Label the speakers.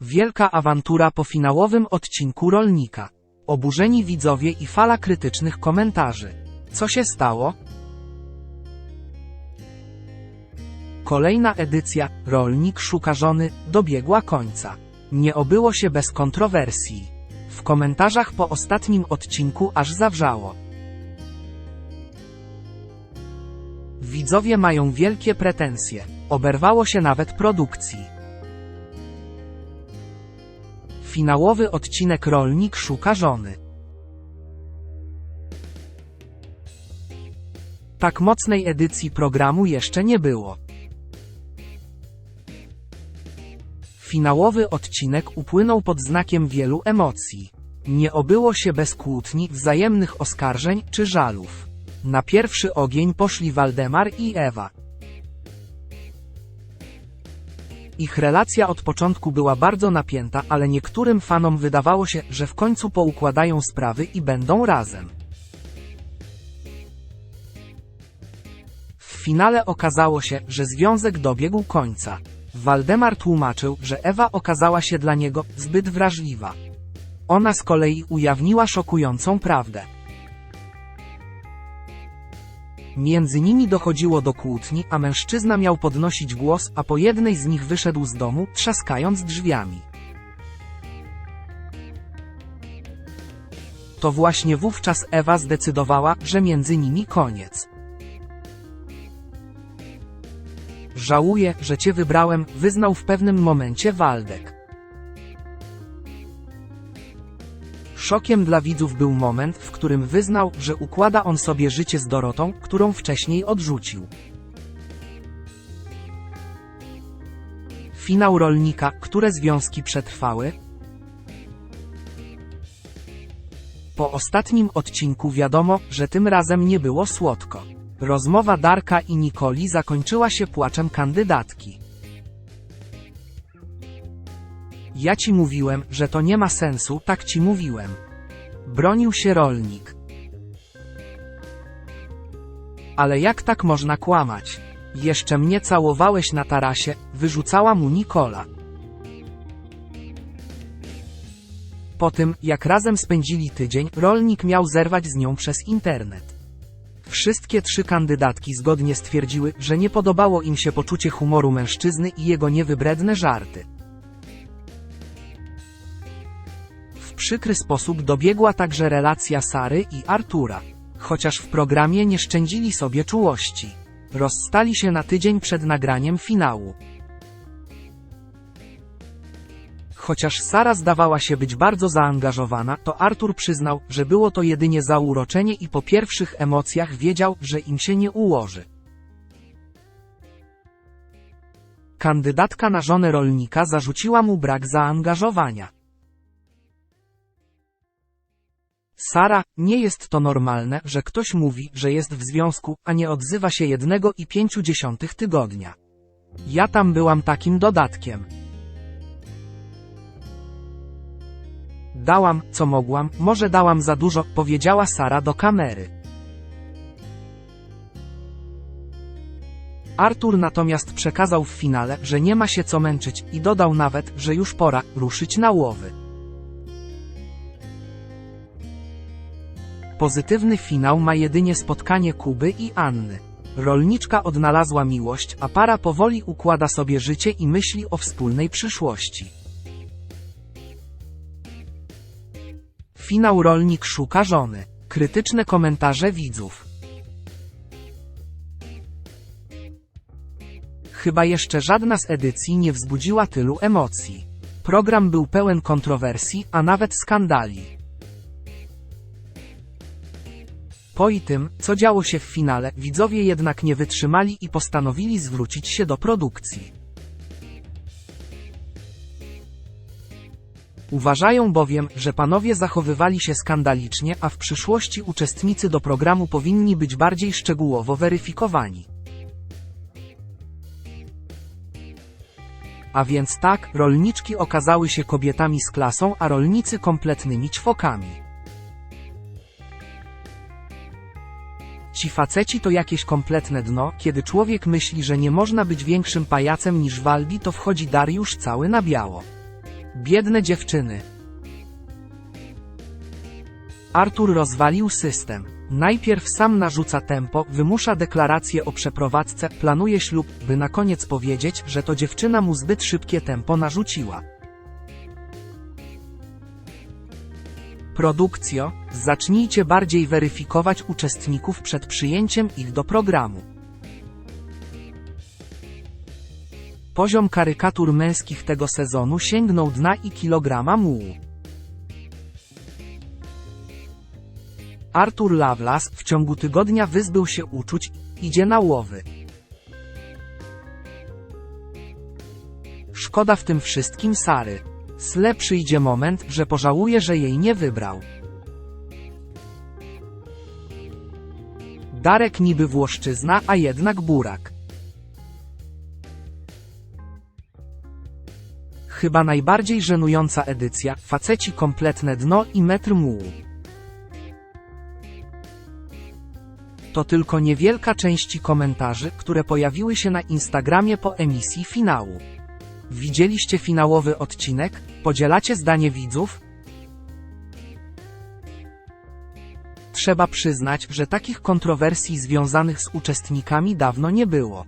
Speaker 1: Wielka awantura po finałowym odcinku Rolnika. Oburzeni widzowie i fala krytycznych komentarzy. Co się stało? Kolejna edycja, Rolnik szuka żony, dobiegła końca. Nie obyło się bez kontrowersji. W komentarzach po ostatnim odcinku aż zawrzało. Widzowie mają wielkie pretensje. Oberwało się nawet produkcji. Finałowy odcinek Rolnik szuka żony. Tak mocnej edycji programu jeszcze nie było. Finałowy odcinek upłynął pod znakiem wielu emocji. Nie obyło się bez kłótni, wzajemnych oskarżeń czy żalów. Na pierwszy ogień poszli Waldemar i Ewa. Ich relacja od początku była bardzo napięta, ale niektórym fanom wydawało się, że w końcu poukładają sprawy i będą razem. W finale okazało się, że związek dobiegł końca. Waldemar tłumaczył, że Ewa okazała się dla niego zbyt wrażliwa. Ona z kolei ujawniła szokującą prawdę. Między nimi dochodziło do kłótni, a mężczyzna miał podnosić głos, a po jednej z nich wyszedł z domu, trzaskając drzwiami. To właśnie wówczas Ewa zdecydowała, że między nimi koniec. Żałuję, że cię wybrałem, wyznał w pewnym momencie Waldek. Szokiem dla widzów był moment, w którym wyznał, że układa on sobie życie z Dorotą, którą wcześniej odrzucił. Finał rolnika, które związki przetrwały? Po ostatnim odcinku wiadomo, że tym razem nie było słodko. Rozmowa Darka i Nikoli zakończyła się płaczem kandydatki. Ja ci mówiłem, że to nie ma sensu, tak ci mówiłem. Bronił się rolnik. Ale jak tak można kłamać? Jeszcze mnie całowałeś na tarasie, wyrzucała mu Nikola. Po tym, jak razem spędzili tydzień, rolnik miał zerwać z nią przez internet. Wszystkie trzy kandydatki zgodnie stwierdziły, że nie podobało im się poczucie humoru mężczyzny i jego niewybredne żarty. Przykry sposób dobiegła także relacja Sary i Artura. Chociaż w programie nie szczędzili sobie czułości. Rozstali się na tydzień przed nagraniem finału. Chociaż Sara zdawała się być bardzo zaangażowana, to Artur przyznał, że było to jedynie zauroczenie i po pierwszych emocjach wiedział, że im się nie ułoży. Kandydatka na żonę rolnika zarzuciła mu brak zaangażowania. Sara, nie jest to normalne, że ktoś mówi, że jest w związku, a nie odzywa się jednego i pięciu dziesiątych tygodnia. Ja tam byłam takim dodatkiem. Dałam, co mogłam, może dałam za dużo, powiedziała Sara do kamery. Artur natomiast przekazał w finale, że nie ma się co męczyć i dodał nawet, że już pora ruszyć na łowy. Pozytywny finał ma jedynie spotkanie Kuby i Anny. Rolniczka odnalazła miłość, a para powoli układa sobie życie i myśli o wspólnej przyszłości. Finał Rolnik szuka żony. Krytyczne komentarze widzów. Chyba jeszcze żadna z edycji nie wzbudziła tylu emocji. Program był pełen kontrowersji, a nawet skandali. Po i tym, co działo się w finale, widzowie jednak nie wytrzymali i postanowili zwrócić się do produkcji. Uważają bowiem, że panowie zachowywali się skandalicznie, a w przyszłości uczestnicy do programu powinni być bardziej szczegółowo weryfikowani. A więc tak, rolniczki okazały się kobietami z klasą, a rolnicy kompletnymi ćwokami. Ci faceci to jakieś kompletne dno, kiedy człowiek myśli, że nie można być większym pajacem niż Walbi, to wchodzi Dariusz cały na biało. Biedne dziewczyny. Artur rozwalił system. Najpierw sam narzuca tempo, wymusza deklarację o przeprowadzce, planuje ślub, by na koniec powiedzieć, że to dziewczyna mu zbyt szybkie tempo narzuciła. Produkcjo, zacznijcie bardziej weryfikować uczestników przed przyjęciem ich do programu. Poziom karykatur męskich tego sezonu sięgnął dna i kilograma mułu. Artur Lovelace w ciągu tygodnia wyzbył się uczuć, idzie na łowy. Szkoda w tym wszystkim Sary. Sle przyjdzie moment, że pożałuje, że jej nie wybrał. Darek niby Włoszczyzna, a jednak burak. Chyba najbardziej żenująca edycja, faceci kompletne dno i metr mułu. To tylko niewielka części komentarzy, które pojawiły się na Instagramie po emisji finału. Widzieliście finałowy odcinek? Podzielacie zdanie widzów? Trzeba przyznać, że takich kontrowersji związanych z uczestnikami dawno nie było.